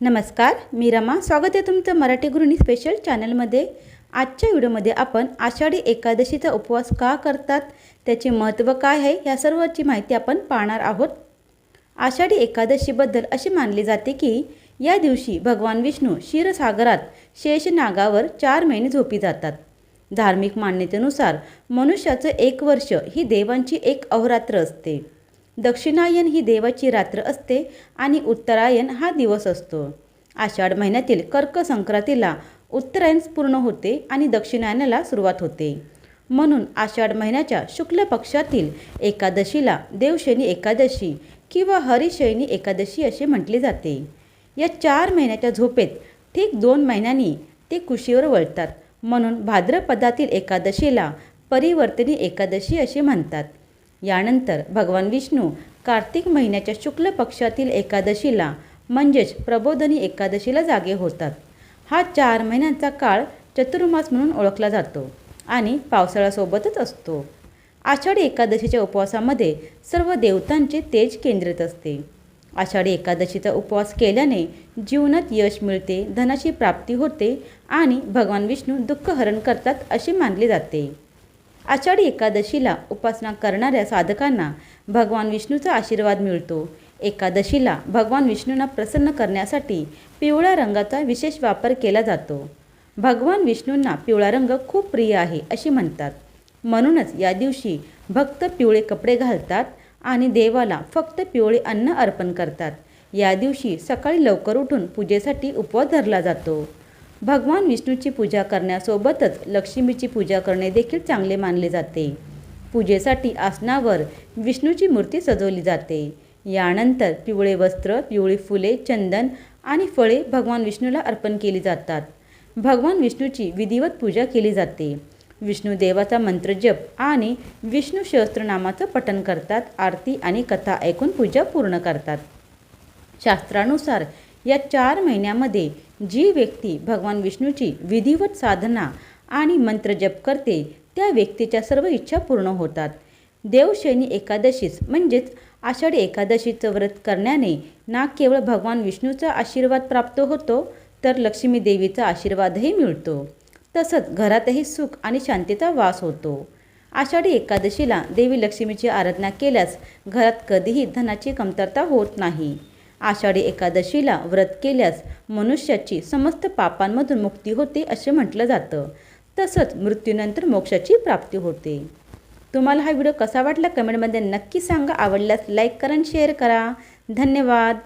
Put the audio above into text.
नमस्कार मी रमा. स्वागत आहे तुमचं मराठी गृहिणी स्पेशल चॅनलमध्ये आजच्या व्हिडिओमध्ये आपण आषाढी एकादशीचा उपवास का करतात त्याचे महत्त्व काय आहे या सर्वाची माहिती आपण पाहणार आहोत. आषाढी एकादशीबद्दल असे मानले जाते की या दिवशी भगवान विष्णू क्षीरसागरात शेषनागावर चार महिने झोपी जातात. धार्मिक मान्यतेनुसार मनुष्याचं एक वर्ष ही देवांची एक अहोरात्र असते. दक्षिणायन ही देवाची रात्र असते आणि उत्तरायण हा दिवस असतो. आषाढ महिन्यातील कर्क संक्रांतीला उत्तरायण पूर्ण होते आणि दक्षिणायनाला सुरुवात होते. म्हणून आषाढ महिन्याच्या शुक्ल पक्षातील एकादशीला देवशैनी एकादशी किंवा हरिशयनी एकादशी असे म्हटले जाते. या चार महिन्याच्या झोपेत ठीक दोन महिन्यांनी ते कुशीवर वळतात. म्हणून भाद्रपदातील एकादशीला परिवर्तनी एकादशी असे म्हणतात. यानंतर भगवान विष्णू कार्तिक महिन्याच्या शुक्ल पक्षातील एकादशीला म्हणजेच प्रबोधनी एकादशीला जागे होतात. हा चार महिन्यांचा काळ चतुर्मास म्हणून ओळखला जातो आणि पावसाळ्यासोबतच असतो. आषाढी एकादशीच्या उपवासामध्ये सर्व देवतांचे तेज केंद्रित असते. आषाढी एकादशीचा उपवास केल्याने जीवनात यश मिळते धनाची प्राप्ती होते आणि भगवान विष्णू दुःख हरण करतात असे मानले जाते. आषाढी एकादशीला उपासना करणाऱ्या साधकांना भगवान विष्णूचा आशीर्वाद मिळतो. एकादशीला भगवान विष्णूंना प्रसन्न करण्यासाठी पिवळ्या रंगाचा विशेष वापर केला जातो. भगवान विष्णूंना पिवळा रंग खूप प्रिय आहे असे म्हणतात. म्हणूनच या दिवशी भक्त पिवळे कपडे घालतात आणि देवाला फक्त पिवळे अन्न अर्पण करतात. या दिवशी सकाळी लवकर उठून पूजेसाठी उपवास धरला जातो. भगवान विष्णूची पूजा करण्यासोबतच लक्ष्मीची पूजा करणे देखील चांगले मानले जाते. पूजेसाठी आसनावर विष्णूची मूर्ती सजवली जाते. यानंतर पिवळे वस्त्र पिवळी फुले चंदन आणि फळे भगवान विष्णूला अर्पण केली जातात. भगवान विष्णूची विधिवत पूजा केली जाते. विष्णू देवाचा मंत्रजप आणि विष्णू सहस्त्रनामाचं पठण करतात आरती आणि कथा ऐकून पूजा पूर्ण करतात. शास्त्रानुसार या चार महिन्यामध्ये जी व्यक्ती भगवान विष्णूची विधिवत साधना आणि मंत्रजप करते त्या व्यक्तीच्या सर्व इच्छा पूर्ण होतात. देवशैनी एकादशीस म्हणजेच आषाढी एकादशीचं व्रत करण्याने ना केवळ भगवान विष्णूचा आशीर्वाद प्राप्त होतो तर लक्ष्मी देवीचा आशीर्वादही मिळतो. तसंच घरातही सुख आणि शांतीचा वास होतो. आषाढी एकादशीला देवी लक्ष्मीची आराधना केल्यास घरात कधीही धनाची कमतरता होत नाही. आषाढी एकादशीला व्रत केल्यास मनुष्याची समस्त पापांमधून मुक्ती होते असे म्हटलं जातं. तसंच मृत्यूनंतर मोक्षाची प्राप्ती होते. तुम्हाला हा व्हिडिओ कसा वाटला कमेंटमध्ये नक्की सांगा. आवडल्यास लाईक करा आणि शेअर करा. धन्यवाद.